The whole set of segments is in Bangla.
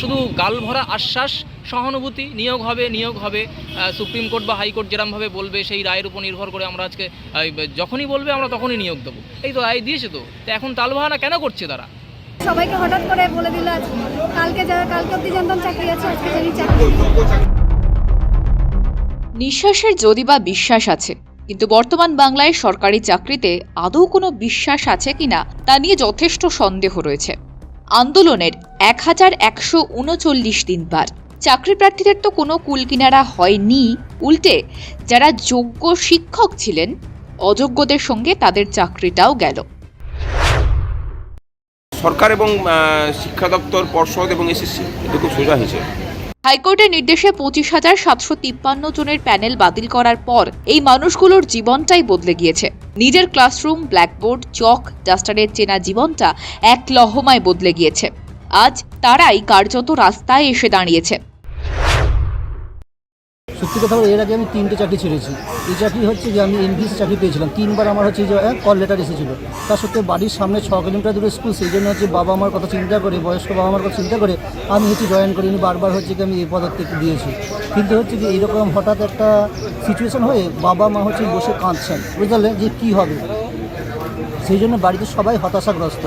শুধু গালভরা আশ্বাস সহানুভূতি নিয়োগ হবে নিয়োগ হবে সুপ্রিম কোর্ট বা হাইকোর্ট যেরমভাবে বলবে সেই রায়ের উপর নির্ভর করে আমরা আজকে যখনই বলবে আমরা তখনই নিয়োগ দেবো। এই তো রায় দিয়েছে তো তো এখন তালবাহানা কেন করছে তারা? সবাইকে হঠাৎ করে বলে দিল আজ কালকে যারা কালকে অব্দি জানতাম চাকরি আছে আজকে জানি চাকরি নিঃশ্বাসের যদি বা বিশ্বাস আছে কিন্তু বর্তমান বাংলায় সরকারি চাকরিতে আদৌ কোনো বিশ্বাস আছে কিনা তা নিয়ে যথেষ্ট সন্দেহ রয়েছে। আন্দোলনের এক হাজার একশো উনচল্লিশ দিন পার চাকরি প্রার্থীদের তো কোনো কুলকিনারা হয়নি। উল্টে যারা যোগ্য শিক্ষক ছিলেন, অযোগ্যদের সঙ্গে তাদের চাকরিটাও গেল। সরকার এবং শিক্ষা দপ্তর, পর্ষদ এবং এসএসসি এটা খুব সোজা হিসেবে হাইকোর্টের নির্দেশে পঁচিশ হাজার সাতশো তিপ্পান্ন জনের প্যানেল বাতিল করার পর এই মানুষগুলোর জীবনটাই বদলে গিয়েছে। নিজের ক্লাসরুম, ব্ল্যাকবোর্ড, চক, ডাস্টারের চেনা জীবনটা এক লহমায় বদলে গিয়েছে। আজ তারাই কার্যত রাস্তায় এসে দাঁড়িয়েছে। সত্যি কথা এর আগে আমি তিনটে চাকরি ছেড়েছি। এই চাকরি হচ্ছে যে আমি এনভিসি চাকরি পেয়েছিলাম। তিনবার আমার হচ্ছে যে কল লেটার এসেছিল। তা সত্ত্বেও বাড়ির সামনে ছ কিলোমিটার দূরে স্কুল, সেই জন্য হচ্ছে বাবা আমার কথা চিন্তা করে, বয়স্ক বাবা আমার কথা চিন্তা করে, আমি হচ্ছে জয়েন করি করিনি। বারবার হচ্ছে কি আমি এই পদত্যাগ দিয়েছি। কিন্তু হচ্ছে কি এইরকম হঠাৎ একটা সিচুয়েশন হয়ে বাবা মা হচ্ছে বসে কাঁদছেন। বুঝলেন যে কী হবে? সেই জন্য বাড়িতে সবাই হতাশাগ্রস্ত।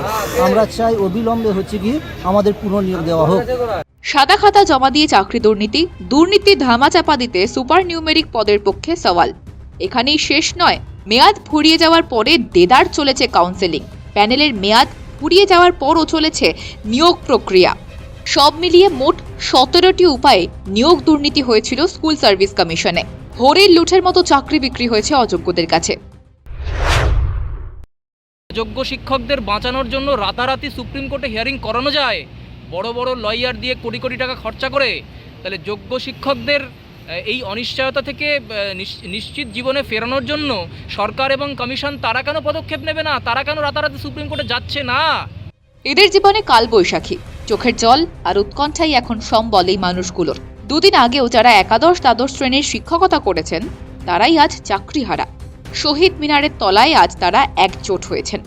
আমরা চাই অবিলম্বে হচ্ছে কি আমাদের পুনর্নিয়োগ দেওয়া হোক। সাদা খাতা জমা দিয়ে চাকরি দুর্নীতি দুর্নীতি ধামাচাপা দিতে সুপার নিউমেরিক পদের পক্ষে সওয়াল। এখানেই শেষ নয়, মেয়াদ ফুরিয়ে যাওয়ার পরে দেদার চলেছে কাউন্সেলিং প্যানেলের মেয়াদ ফুরিয়ে যাওয়ার পরও চলেছে নিয়োগ প্রক্রিয়া। সব মিলিয়ে মোট সতেরোটি উপায়ে নিয়োগ দুর্নীতি হয়েছিল স্কুল সার্ভিস কমিশনে। হরির লুঠের মতো চাকরি বিক্রি হয়েছে অযোগ্যদের কাছে। যোগ্য শিক্ষকদের বাঁচানোর জন্য রাতারাতি সুপ্রিম কোর্টে হিয়ারিং করানো যায়। বড় বড় লয়ার দিয়ে কোটি কোটি টাকা খরচা করে, তাহলে যোগ্য শিক্ষকদের এই অনিশ্চয়তা থেকে নিশ্চিত জীবনে ফেরানোর জন্য সরকার এবং কমিশন তারা কেন পদক্ষেপ নেবে না? তারা কেন রাতারাতি সুপ্রিম কোর্টে যাচ্ছে না? এদের জীবনে কালবৈশাখী। চোখের জল আর উৎকণ্ঠাই এখন সম্বল এই মানুষগুলোর। দুদিন আগেও যারা একাদশ, দ্বাদশ শ্রেণির শিক্ষকতা করেছেন, তারাই আজ চাকরিহারা। শহীদ মিনারের তলায় আজ তারা একজোট হয়েছেন।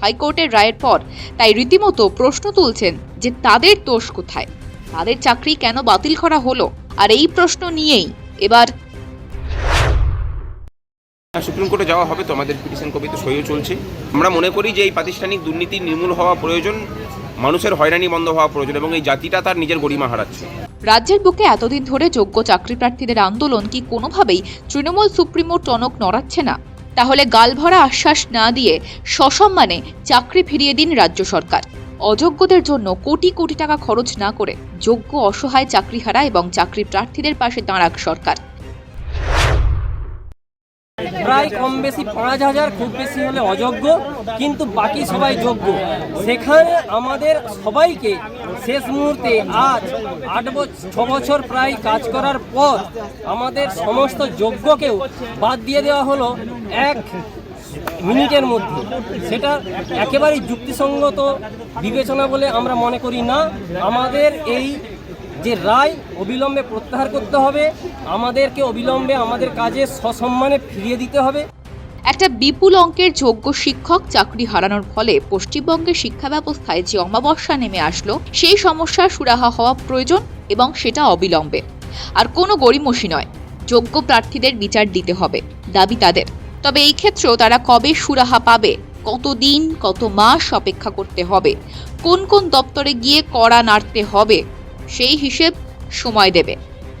হাইকোর্টের রায়ের পর তাই রীতিমতো প্রশ্ন তুলছেন যে তাদের দোষ কোথায়? তাদের চাকরি কেন বাতিল করা হলো? আর এই প্রশ্ন নিয়েই এবার হ্যাঁ, সুপ্রিম কোর্টে যাওয়া হবে তো আমাদের পিটিশন কপি তো সইও চলছে। আমরা মনে করি যে এই প্রাতিষ্ঠানিক দুর্নীতি নির্মূল হওয়া প্রয়োজন মানুষের হয়রানি বন্ধ হওয়া প্রয়োজন এবং এই জাতিটা তার নিজের গরিমা হারাচ্ছে। রাজ্যের বুকে এতদিন ধরে যোগ্য চাকরি প্রার্থীদের আন্দোলন কি কোনোভাবেই তৃণমূল সুপ্রিমো টনক নড়াচ্ছে না? তাহলে গালভরা আশ্বাস না দিয়ে সসম্মানে চাকরি ফিরিয়ে দিন রাজ্য সরকার। অযোগ্যদের জন্য কোটি কোটি টাকা খরচ না করে যোগ্য অসহায় চাকরিহারা এবং চাকরি প্রার্থীদের পাশে দাঁড়াক সরকার। প্রায় কম বেশি পাঁচ হাজার, খুব বেশি হলে অযোগ্য, কিন্তু বাকি সবাই যোগ্য। সেখানে আমাদের সবাইকে শেষ মুহূর্তে আজ আট বছর ছ বছর প্রায় কাজ করার পর আমাদের সমস্ত যোগ্যকেও বাদ দিয়ে দেওয়া হলো এক মিনিটের মধ্যে। সেটা একেবারেই যুক্তিসঙ্গত বিবেচনা বলে আমরা মনে করি না। আমাদের এই যে রায় অবিলম্বে প্রত্যাহার করতে হবে, আমাদেরকে অবিলম্বে আমাদের কাজে সসম্মানে ফিরিয়ে দিতে হবে। একটা বিপুল অঙ্কের যোগ্য শিক্ষক চাকরি হারানোর ফলে পশ্চিমবঙ্গের শিক্ষা ব্যবস্থায় যে অমাবস্যা নেমে আসলো, সেই সমস্যার সুরাহা হওয়া প্রয়োজন এবং সেটা অবিলম্বে। আর কোনো গড়িমসি নয়, যোগ্য প্রার্থীদের বিচার দিতে হবে, দাবি তাদের। তবে এই ক্ষেত্রেও তারা কবে সুরাহা পাবে কত দিন কত মাস অপেক্ষা করতে হবে, কোন কোন দপ্তরে গিয়ে কড়া নাড়তে হবে সেই হিসেব সময় দেবে।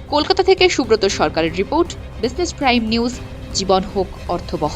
কলকাতা থেকে সুব্রত সরকারের রিপোর্ট বিজনেস প্রাইম নিউজ, জীবন হোক অর্থবহ।